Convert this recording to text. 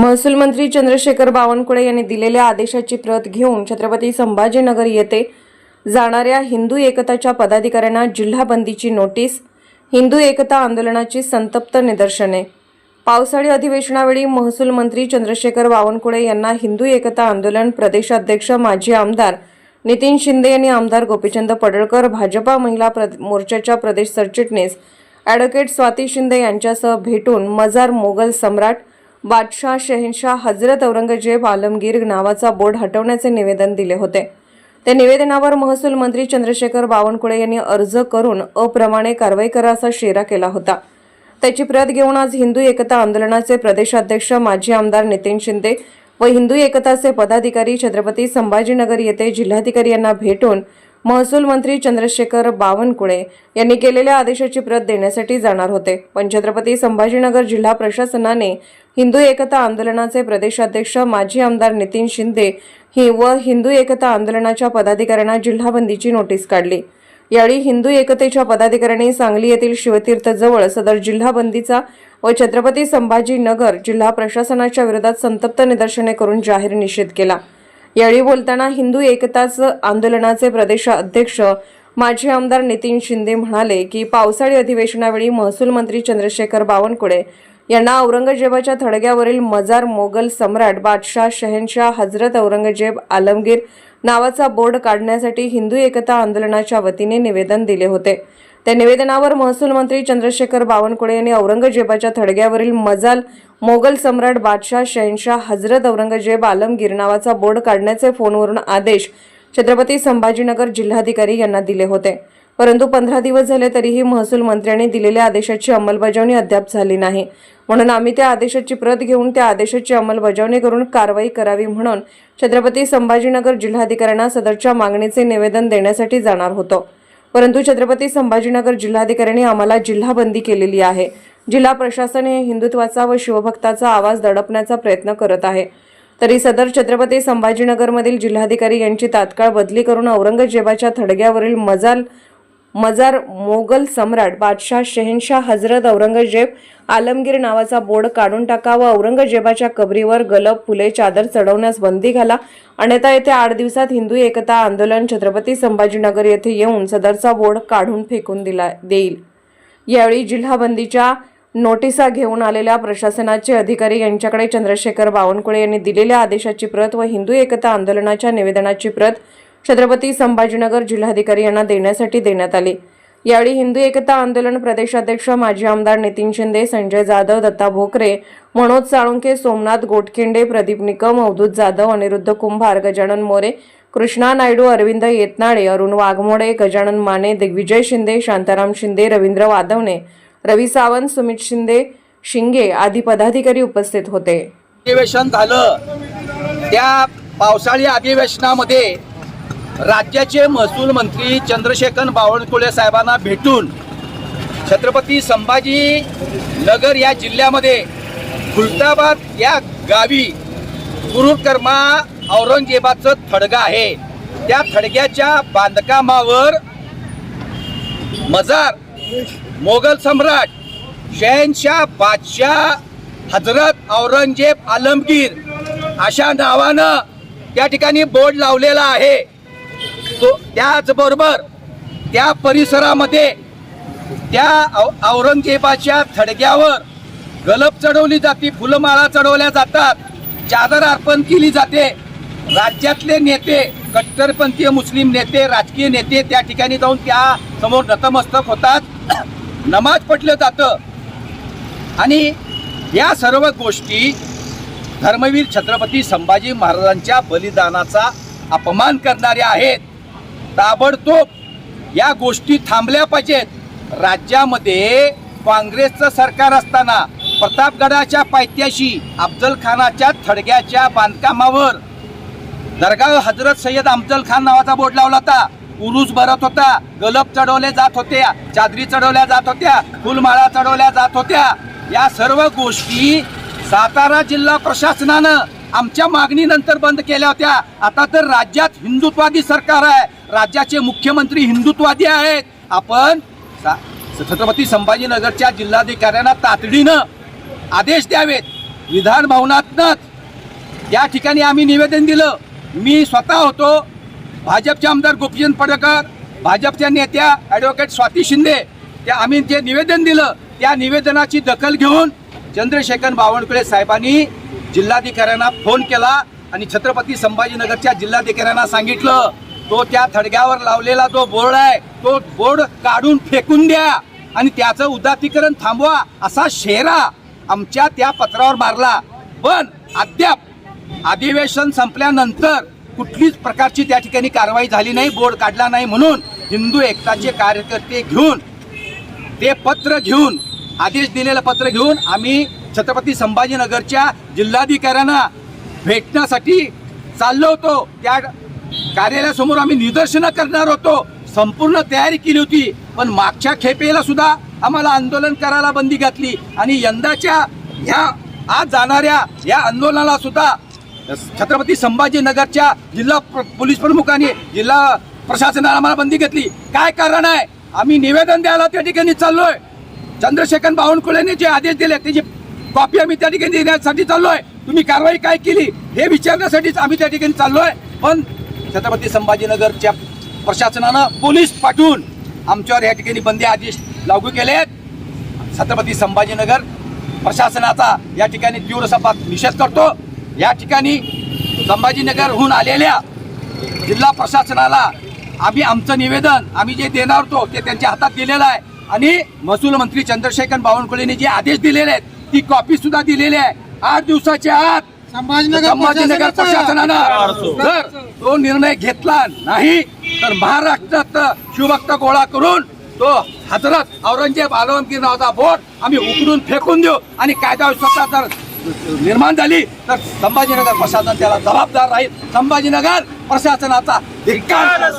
महसूल मंत्री चंद्रशेखर बावनकुळे यांनी दिलेल्या आदेशाची प्रत घेऊन छत्रपती संभाजीनगर येथे जाणाऱ्या हिंदू एकताच्या पदाधिकाऱ्यांना जिल्हा बंदीची नोटीस हिंदू एकता आंदोलनाची संतप्त निदर्शने. पावसाळी अधिवेशनावेळी महसूल मंत्री चंद्रशेखर बावनकुळे यांना हिंदू एकता आंदोलन प्रदेशाध्यक्ष माजी आमदार नितीन शिंदे यांनी आमदार गोपीचंद पडळकर भाजपा महिला प्रद मोर्चाच्या प्रदेश सरचिटणीस ॲडव्होकेट स्वाती शिंदे यांच्यासह भेटून मजार मोगल सम्राट बादशाह शहेनशाह हजरत औरंगजेब आलमगीर नावाचा बोर्ड हटवण्याचे निवेदन दिले होते. त्या निवेदनावर महसूल मंत्री चंद्रशेखर बावनकुळे यांनी अर्ज करून अप्रमाणे कारवाई करा असा शेरा केला होता. त्याची प्रत घेऊन आज हिंदू एकता आंदोलनाचे प्रदेशाध्यक्ष माजी आमदार नितीन शिंदे व हिंदू एकताचे पदाधिकारी छत्रपती संभाजीनगर येथे जिल्हाधिकारी यांना भेटून महसूल मंत्री चंद्रशेखर बावनकुळे यांनी केलेल्या आदेशाची प्रत देण्यासाठी जाणार होते. पण छत्रपती संभाजीनगर जिल्हा प्रशासनाने हिंदू एकता आंदोलनाचे प्रदेशाध्यक्ष माजी आमदार नितीन शिंदे ही व हिंदू एकता आंदोलनाच्या पदाधिकाऱ्यांना जिल्हाबंदीची नोटीस काढली. यावेळी हिंदू एकतेच्या पदाधिकाऱ्यांनी सांगली येथील शिवतीर्थजवळ सदर जिल्हा बंदीचा व छत्रपती संभाजीनगर जिल्हा प्रशासनाच्या विरोधात संतप्त निदर्शने करून जाहीर निषेध केला. यावेळी बोलताना हिंदू एकताच आंदोलनाचे प्रदेश अध्यक्ष माजी आमदार नितीन शिंदे म्हणाले की पावसाळी अधिवेशनावेळी महसूल मंत्री चंद्रशेखर बावनकुळे यांना औरंगजेबाच्या थडग्यावरील मजार मोगल सम्राट बादशाह शहेनशाह हजरत औरंगजेब आलमगीर नावाचा बोर्ड काढण्यासाठी हिंदू एकता आंदोलनाच्या वतीने निवेदन दिले होते. त्या निवेदनावर महसूल मंत्री चंद्रशेखर बावनकुळे यांनी औरंगजेबाच्या थडग्यावरील मजाल मोगल सम्राट बादशाह शहनशाह हजरत औरंगजेब आलमगीर नावाचा बोर्ड काढण्याचे फोनवरून आदेश छत्रपती संभाजीनगर जिल्हाधिकारी यांना दिले होते. परंतु पंधरा दिवस झाले तरीही महसूल मंत्र्यांनी दिलेल्या आदेशाची अंमलबजावणी अद्याप झाली नाही. म्हणून आम्ही त्या आदेशाची प्रत घेऊन त्या आदेशाची अंमलबजावणी करून कारवाई करावी म्हणून छत्रपती संभाजीनगर जिल्हाधिकाऱ्यांना सदरच्या मागणीचे निवेदन देण्यासाठी जाणार होतो. परंतु छत्रपती संभाजीनगर जिल्हाधिकाऱ्यांनी आम्हाला जिल्हाबंदी केलेली आहे. जिल्हा प्रशासन हे हिंदुत्वाचा व शिवभक्ताचा आवाज दडपण्याचा प्रयत्न करत आहे. तरी सदर छत्रपती संभाजीनगरमधील जिल्हाधिकारी यांची तात्काळ बदली करून औरंगजेबाच्या थडग्यावरील मजाल मजार मोगल सम्राट बादशाह शहेनशाह हजरत औरंगजेब आलमगीर नावाचा बोर्ड काढून टाका व औरंगजेबाच्या कबरीवर गलब फुले चादर चढवण्यास बंदी घाला. अन्यथा येथे आठ दिवसात हिंदू एकता आंदोलन छत्रपती संभाजीनगर येथे येऊन सदरचा बोर्ड काढून फेकून दिला देईल. यावेळी जिल्हाबंदीच्या नोटिसा घेऊन आलेल्या प्रशासनाचे अधिकारी यांच्याकडे चंद्रशेखर बावनकुळे यांनी दिलेल्या आदेशाची प्रत व हिंदू एकता आंदोलनाच्या निवेदनाची प्रत छत्रपती संभाजीनगर जिल्हाधिकारी यांना देण्यासाठी देण्यात आली. यावेळी हिंदू एकता आंदोलन प्रदेशाध्यक्ष माजी आमदार नितीन शिंदे संजय जाधव दत्ता भोकरे मनोज साळुंके सोमनाथ गोटखिंडे प्रदीप निकम अवधूत जाधव अनिरुद्ध कुंभार गजानन मोरे कृष्णा नायडू अरविंद येतनाळे अरुण वाघमोडे गजानन माने दिग्विजय शिंदे शांताराम शिंदे रवींद्र वादवणे रवी सावंत सुमित शिंदे शिंगे आदी पदाधिकारी उपस्थित होते. अधिवेशन झालं. त्या पावसाळी अधिवेशनामध्ये राज्याचे महसूल मंत्री चंद्रशेखर बावनकुळे साहेबांना भेटून छत्रपती संभाजी नगर या जिल्ह्यामध्ये खुलताबाद या गावी गुरुकर्मा औरंगजेबाचं थडगा आहे. त्या थडग्याच्या बांधकामावर मजार मोगल सम्राट शहनशाह बादशाह हजरत औरंगजेब आलमगीर अशा नावानं त्या ठिकाणी बोर्ड लावलेला आहे. तो त्याचबरोबर त्या परिसरामध्ये त्या औ- औरंगजेबाच्या थडग्यावर गलप चढवली जाते फुलमाळा चढवल्या जातात चादर अर्पण केली जाते. राज्यातले नेते कट्टरपंथीय मुस्लिम नेते राजकीय नेते त्या ठिकाणी जाऊन त्या समोर नतमस्तक होतात. नमाज पठलं जातं. आणि या सर्व गोष्टी धर्मवीर छत्रपती संभाजी महाराजांच्या बलिदानाचा अपमान करणाऱ्या आहेत. ताबडतोब या गोष्टी थांबल्या पाहिजेत. राज्यामध्ये काँग्रेसचं सरकार असताना प्रतापगडाच्या पायथ्याशी अफजल खानाच्या थडग्याच्या बांधकामावर. दरगाव हजरत सय्यद अफजल खान नावाचा बोर्ड लावला होता. उरूस भरत होता गलब चढवले जात होत्या चादरी चढवल्या जात होत्या फुलमाळा चढवल्या जात होत्या. या सर्व गोष्टी सातारा जिल्हा प्रशासनानं आमच्या मागणीनंतर बंद केल्या होत्या. आता तर राज्यात हिंदुत्वादी सरकार आहे. राज्याचे मुख्यमंत्री हिंदुत्वादी आहेत. आपण सा- छत्रपती संभाजीनगरच्या जिल्हाधिकाऱ्यांना तातडीनं आदेश द्यावेत. विधान भवनातनंच. या ठिकाणी आम्ही निवेदन दिलं. मी स्वतः होतो भाजपचे आमदार गोपीचंद पडकर भाजपच्या नेत्या ॲडव्होकेट स्वाती शिंदे. त्या आम्ही जे निवेदन दिलं त्या निवेदनाची दखल घेऊन चंद्रशेखर बावनकुळे साहेबांनी जिल्हाधिकाऱ्यांना फोन केला आणि छत्रपती संभाजीनगरच्या जिल्हाधिकाऱ्यांना सांगितलं तो त्या थडग्यावर लावलेला जो बोर्ड आहे तो बोर्ड काढून फेकून द्या आणि त्याचं उदातीकरण थांबवा असा शेरा आमच्या त्या पत्रावर मारला. पण अद्याप अधिवेशन संपल्यानंतर कुठलीच प्रकारची त्या ठिकाणी कारवाई झाली नाही बोर्ड काढला नाही म्हणून हिंदू एकताचे कार्यकर्ते घेऊन ते पत्र घेऊन आदेश दिलेलं पत्र घेऊन आम्ही छत्रपती संभाजीनगरच्या जिल्हाधिकाऱ्यांना भेटण्यासाठी चाललो होतो. त्या कार्यालयासमोर आम्ही निदर्शनं करणार होतो. संपूर्ण तयारी केली होती. पण मागच्या खेपेला सुद्धा आम्हाला आंदोलन करायला बंदी घातली. आणि यंदाच्या ह्या आज जाणाऱ्या या आंदोलनाला सुद्धा छत्रपती संभाजीनगरच्या जिल्हा प्र- पोलीस प्रमुखांनी जिल्हा प्रशासनाला आम्हाला बंदी घेतली. काय कारण आहे? आम्ही निवेदन द्यायला त्या ठिकाणी चाललोय. चंद्रशेखर बावनकुळेने जे आदेश दिले त्याची कॉपी आम्ही त्या ठिकाणी देण्यासाठी चाललोय. तुम्ही कारवाई काय केली हे विचारण्यासाठीच आम्ही त्या ठिकाणी चाललोय. पण छत्रपती संभाजीनगरच्या प्रशासनानं पोलीस पाठवून आमच्यावर या ठिकाणी बंदी आदेश लागू केले आहेत. छत्रपती संभाजीनगर प्रशासनाचा या ठिकाणी तीव्र सभा निषेध करतो. या ठिकाणी संभाजीनगरहून आलेल्या जिल्हा प्रशासनाला आम्ही आमचं निवेदन आम्ही जे देणार होतो ते त्यांच्या हातात दिलेलं आहे. आणि महसूल मंत्री चंद्रशेखर बावनकुळेने जे आदेश दिलेले आहेत ती कॉपी सुद्धा दिलेली आहे. आठ दिवसाच्या आत संभाजीनगर संभाजीनगर प्रशासनानं जर तो निर्णय घेतला नाही तर महाराष्ट्रात शिवभक्त गोळा करून तो हजरत औरंगजेब आलमगीर नावाचा बोट आम्ही उकडून फेकून देऊ. आणि कायदा व्यवस्था जर निर्माण झाली तर संभाजीनगर प्रशासन त्याला जबाबदार राहील. संभाजीनगर प्रशासनाचा धिक्कार.